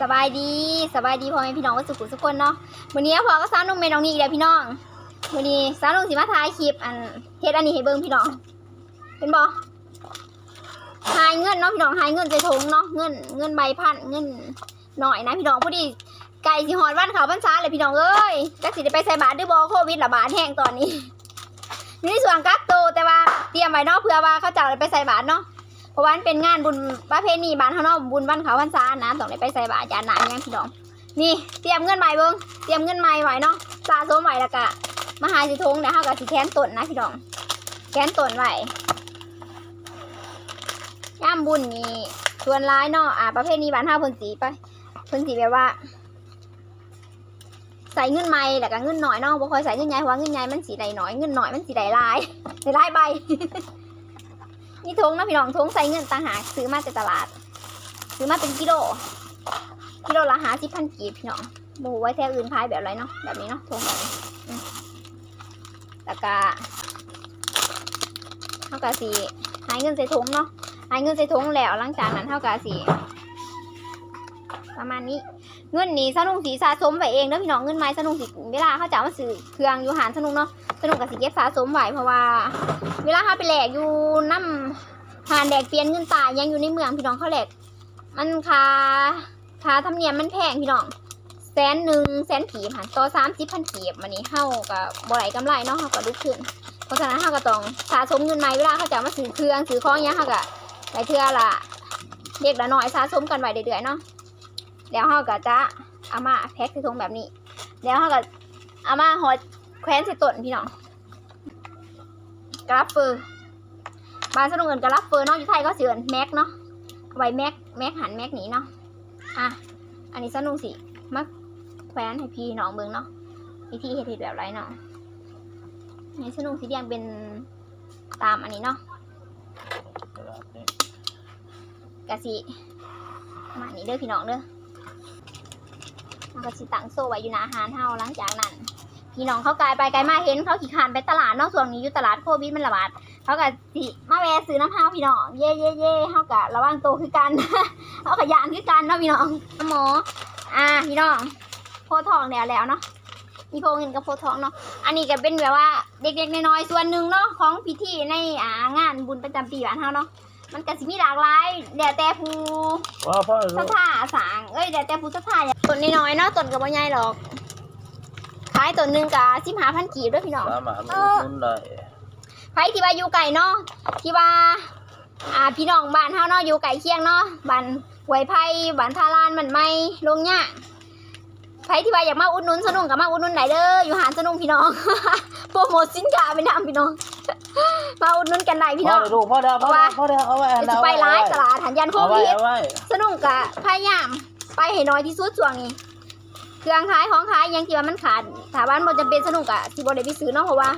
สบายดีสบายดีพ่อแม่พี่น้องว่าสุขุสุกคนเนาะวันนี้พ่อก็สาวนุ่มเมน้องนี่อีกแล้วพี่น้องวันนี้สาวนุ่มสิมาถ่ายคลิปอันเฮ็ดอันนี้ให้เบิ่งพี่น้องเป็นบ่หายเงินเนาะพี่น้องหายเงินใส่ถุงเนาะเงินเงินใบพันเงินหน่อยนะพี่น้องพอดีไก่สิหอดวันเขาพรรษาเลยพี่น้องเอ้ยจักสิได้ไปใส่บาตรด้วยบ่โควิดระบาดแห้งตอนนี้อยู่ส่วนกักตัวแต่ว่าเตรียมไว้เนาะเผื่อว่าเขาจะเอาไปใส่บาตรเนาะ ราะว่ามันเป็นงานบุญประเพณีบ้านเขาเนาะบุญบ้านเขาพรรษานะต้องได้ไปใส่บาตรยานหนาอย่างพี่น้องนี่เตรียมเงินใหม่เบิ้งเตรียมเงินใหม่ไว้เนาะสะสมไว้แล้วก็มหาสิทงเดี๋ยวเฮาก็สิแค้นตนนะพี่น้องแค้นตนไว้ย่ามบุญนี่ส่วนร้ายเนาะอ่าประเพณีบ้านเฮาเพิ่นสิไปเพิ่นสิแบบว่า ใส่เงินใหม่แล้วก็เงินหน่อยเนาะบ่ค่อยใส่เงินใหญ่เพราะว่าเงินใหญ่มันสิได้น้อยเงินหน่อยมันสิได้หลายได้หลายใบ นี่ทงนะพี่น้องทงใส่เงินต่างหากซื้อมาจากตลาด ซื้อมาเป็นกิโล กิโลละหาสิบพันกีบพี่น้องบรูไว้แท่อื่นพายแบบไรเนาะแบบนี้เนาะทงแบบนี้อืมแล้วก็เท่ากับสีหายเงินใส่ทงเนาะหายเงินใส่ทงแล้วหลังจากนั้นเท่ากับสี ประมาณนี้ เงินนี้สนุกสีสะสมไว้เองเด้อพี่น้องเงินไม้สนุกสีเวลาเขาจะเอามาซื้อเครื่องอยู่หารสนุกเนาะสนุกกับสีเก็บสะสมไว้เพราะว่า เวลาเขาไปแหลกอยู่น้ำหานแดกเปลี่ยนเงินตายังอยู่ในเมืองพี่น้องเขาแหลกมันคาคาธรรมเนียมมันแพงพี่น้องแสนหนึ่งแสนกีบค่ะต่อสามสิบพันกีบมันนี้เข้ากับบ่ไหลกำไรเนาะเขาก็ลุกขึ้นเพราะฉะนั้นเขาก็ต้องสะสมเงินใหม่เวลาเขาจะมาซื้อเครื่องซื้อของเนี้ยเขาก็ไปเทื่อละเด็กละน้อยสะสมกันไว้เรื่อยๆเนาะ แล้วเขาก็จะเอามาแพ็คใส่ถุงแบบนี้ แล้วเขาก็เอามาห่อแคว้นใส่ต้นพี่น้องกราฟเฟอร์บ้านสนุกเงินกราฟเฟอร์เนาะอยู่ไทยก็เสือนแม็กเนาะเอาไว้แม็กแม็กหันแม็กหนีเนาะอะอันนี้สนุกสิมาแคว้นให้พี่น้องเบิ่งเนาะวิธีเฮ็ดเฮ็ดแบบไรเนาะอันนี้สนุกสีแดงเป็นตามอันนี้เนาะกะสิมาอันนี้เด้อพี่น้องเด้อ มันก็สิตั้งโซ่ไว้อยู่หน้าอาหารเฮาหลังจากนั้น พี่น้องเขากายไปไกลมาเห็นเขาขี่ขานไปตลาดนอกส่วนนี้อยู่ตลาดโควิดมันระบาดเขาก็สิมาแวะซื้อน้ำพร้าพี่น้องเย่เย่เย่เขากะระวังตัวคือกันเขาขยานคือกันเนาะพี่น้องหมออ่าพี่น้องโพทองแล้วแล้วเนาะมีโพเงินกับโพทองเนาะอันนี้ก็เป็นแบบว่าเด็กๆน้อยๆส่วนหนึ่งเนาะของพิธีในอ่างานบุญประจำปีบ้านเฮาเนาะ มันก็สิมีหลากหลายเดี๋ยวแต่ผู้ว่าพ่อศรัทธาสร้างเอ้ยเดี๋ยวแต่ผู้ศรัทธาต้นน้อยๆเนาะต้นก็บ่ใหญ่หรอกขายต้นหนึงก็15,000กีบเด้วยพี่น้อง สามารถมาอุดหนุนได้ไผที่ว่าอยู่ไก่เนาะที่ว่า อ่าพี่น้องบ้านเฮาเนาะอยู่ไก่เคียงเนาะบ้านหวยไผ่บ้านทาลานมันไม่ลงเนี่ย ไผที่ว่าอยากมาอุดหนุนสนุงกับมาอุดหนุนไหนเด้ออยู่หานสนุงพี่น้อง โปรโมทสินค้าไปนำพี่น้อง มาอุดหนุนกันได้พี่พ่น้ออง เดี๋ยวลูกพ่อเดี๋ยวพ่อเดี๋ยวพ่อเดี๋ยวเอาไว้เดี๋ยวจะไปร้ายตลาดหันยันโคเอาไว้วิดเอาไว้สนุกกะพยายามไปให้น้อยที่สุดช่วงนี้ เครื่องขายของขายยังที่ว่ามันขาดถาบ้านบ่จำเป็นสนุกกะสิบ่ได้ไปซื้อเนาะเพราะว่า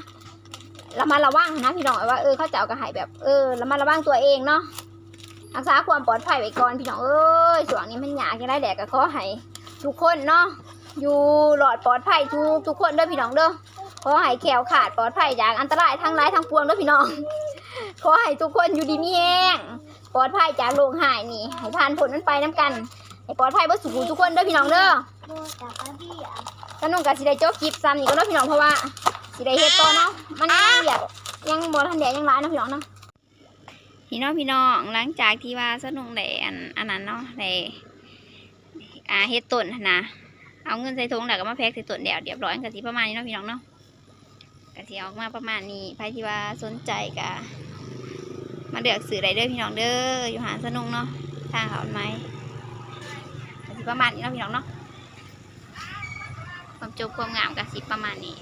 ระมัดระวังนะพี่น้องว่าเออเขาจะเอากระหายแบบเออระมัดระวังตัวเองเนาะรักษาความปลอดภัยไว้ก่อนพี่น้องเอ้ยช่วงนี้มันยากจังได้แดดก็ขอให้ทุกคนเนาะ อยู่หลอดปลอดภัยทุกทุกคนเด้อพี่น้องเด้อขอให้แขวขาดปลอดภัยจากอันตรายทั้งร้ายทั้งปวงเด้อพี่น้อง ขอให้ทุกคนอยู่ดีมีแห้งปลอดภัยจากโรคหายนี่ให้ผ่านผลมันไปน้ำกันให้ปลอดภัยเบ่สุขทุกคนเด้อพี่น้องเด้อสนุกกับสิได้จบคลิปซ้ำนี่ก็เนาะพี่น้องเพราะว่าสิได้เฮ็ดต่อเนาะมันยังเรียกยังบ่ทันแดดยังร้ายเนาะพี่น้องเนาะพี่น้องพี่น้องหลังจากที่ว่าสนุกได้อันอันนั้นเนาะได้อ่าเฮ็ดต้นหั้นนะ เอาเงินใส่ถุงแล้วก็มาแพ็คใส่ต้นเดียวเรียบร้อยก็สิประมาณนี้เนาะพี่น้องเนาะก็สิออกมาประมาณนี้ใครที่ว่าสนใจกะมาเลือกสื่อได้เด้อพี่น้องเด้ออยู่หาสนุกเนาะทางเขาไหมก็สิประมาณนี้เนาะพี่น้องเนาะความจบความงามก็สิประมาณนี้